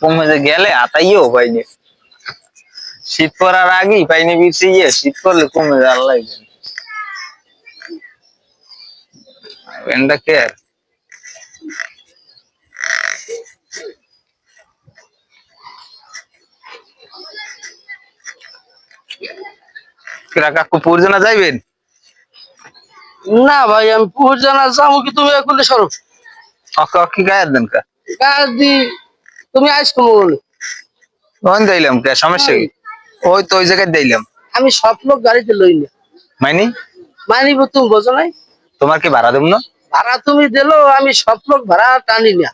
কমে গেলে আতাইও পাইনি। শীত পড়ার আগেই পাইনি গিয়ে শীত পড়লে কমে আল্লাহ জানে। কে? কাকু পূর্জনা যাইবেন? না ভাই আমি যাব কি তুমি এখন সরো। অక్క অক্কি গায়ের দেন কা? কাজ দি তুমি আইসো মনে ওখান দিলাম কে সমস্যা কি? ওই তো ওই জায়গায় দিলাম। আমি সব লোক গাড়িতে লই না মাইনি? মানিব তুমি বোঝো নাই? তোমার কি ভাড়া দেব না? ভাড়া তুমি দিলো আমি সব লোক ভাড়া টানি না।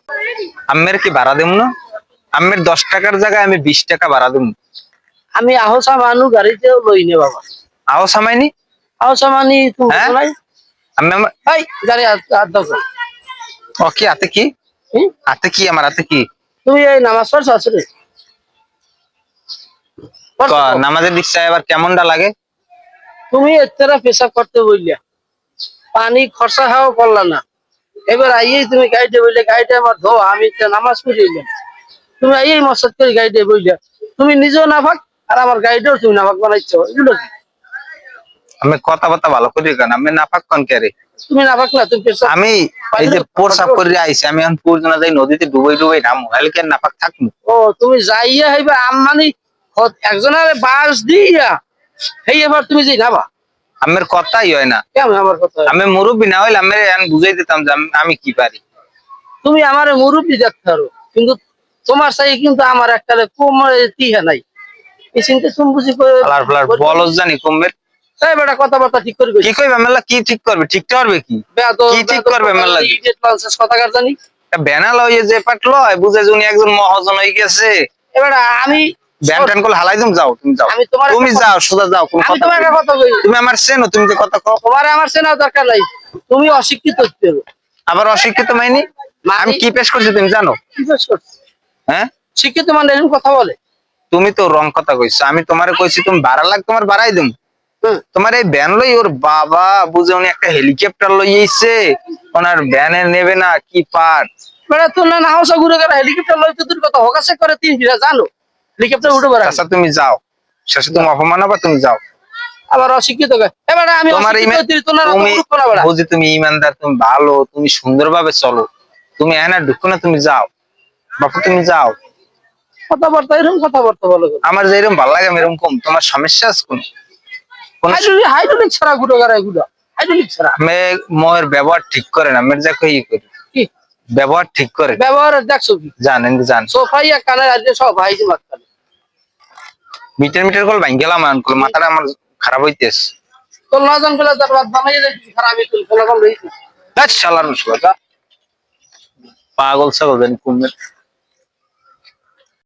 আমের কি ভাড়া দেব না? আমের দশ টাকার জায়গায় আমি বিশ টাকা ভাড়া দেব। আমি আহসা মানু গাড়িতেও লই নে বাবা। আও সামাইনি আহসা মানি তুমি হ্যাঁ? বোঝো নাই? আমি আমার- এই গাড়ি হাত দাও। ও কি হাতে কি? হাতে কি আমার হাতে কি? তুমি এই নামাজ পড়ছো আসলে নামাজের এবার কেমনটা লাগে? তুমি এতটা পেশাব করতে বললা পানি খরচা হাও করলা না। এবার আইয়েই তুমি গাড়িতে বললে গাড়িটা আমার ধো আমি নামাজ পড়ে এলাম তুমি আইয়েই মসাদ করে গাড়িতে বললা তুমি নিজেও না ভাগ আর আমার গাড়িটাও তুমি না ভাগ বানাইছো। এগুলো কি? আমি কথাবার্তা ভালো করি কেন? আমি নাপাক কন কে রে? তুমি না তুমি আমি এই যে প্রসাব করে আইছি আমি এখন পূর্জনা যাই নদীতে ডুবাই ডুবাই নামু হালকে নাপাক থাকব ও তুমি যাইয়া হইবা আম্মানি একজনের বাস দিয়া হেই এবার তুমি যে নাবা আমের কথাই হয় না। আমার কথা আমি মুরব্বী না হইলে আমি এখন বুঝাই দিতাম যে আমি- আমি কি পারি। তুমি আমার মুরব্বী দেখতে পারো কিন্তু তোমার সাই কিন্তু আমার একটা কম তিহা নাই। এই চিন্তা তুমি বুঝি বলজ জানি কমবে এই বেটা কথাবার্তা ঠিক করে কি কইবে মেলা কি ঠিক করবে? ঠিকটা পারবে কি? কি ঠিক করবে মেলা? কি? কথাকার জানি। ব্যানা লইয়ে যে বুঝে শুনি একজন মহাজন গেছে। এবার আমি ব্যান ট্যান করলে হালাই তুমি যাও তুমি যাও। আমি তোমার তুমি যাও সোজা যাও কোনো কথা তোমার একটা কই না। কথা কই। তুমি আমার চেনো তুমি যে কথা কও। তোমার আমার চেনা দরকার নাই। তুমি অশিক্ষিত আবার অশিক্ষিত মাইনি? আমি কি পেশ করছি তুমি জানো? কি পেশ করছ? হ্যাঁ? শিক্ষিত মানে এরকম কথা বলে। তুমি তো রং কথা কইছো আমি তোমারে কইছি তুমি ভাড়া লাগ তোমার বাড়াই দিম। তোমার এই ভ্যান লই ওর বাবা বুঝে উনি একটা হেলিকপ্টার লই আইছে। ওনার ভ্যানে নেবে না কি পার? বেটা তোর না হাওসা ঘুরে গেলে হেলিকপ্টার লইতে দূর কথা হকাশে করে তিন ফিরা জানো হেলিকপ্টার উঠে বেড়া আচ্ছা তুমি যাও। শেষে তুমি অপমান হবে তুমি যাও। আবার অশিক্ষিত এবার আমি তোমার বুঝি তুমি ইমানদার তুমি ভালো তুমি সুন্দরভাবে চলো। তুমি এনা ঢুকো না তুমি যাও। বাপু তুমি যাও। কথাবার্তা এরকম কথাবার্তা বলো আমার যে এরকম ভালো লাগে আমি এরকম কম। তোমার সমস্যা আছে কোন? হাইড্রোলিক হাইড্রোলিক ছাড়া ঘুরে গেলে এগুলো। হাইড্রোলিক ছাড়া। আমি মোয়ের ব্যবহার ঠিক করে না করি? ব্যবহার ঠিক করে। ব্যবহার দেখছ জানেন জান কানে আজকে সব মিটার মিটার কল ভাঙ গেলাম আনকল মাথাটা আমার খারাপ হইতেছে। তার বাদ বানাই শালার মুসলা পাগল ছাগল জানি কুমের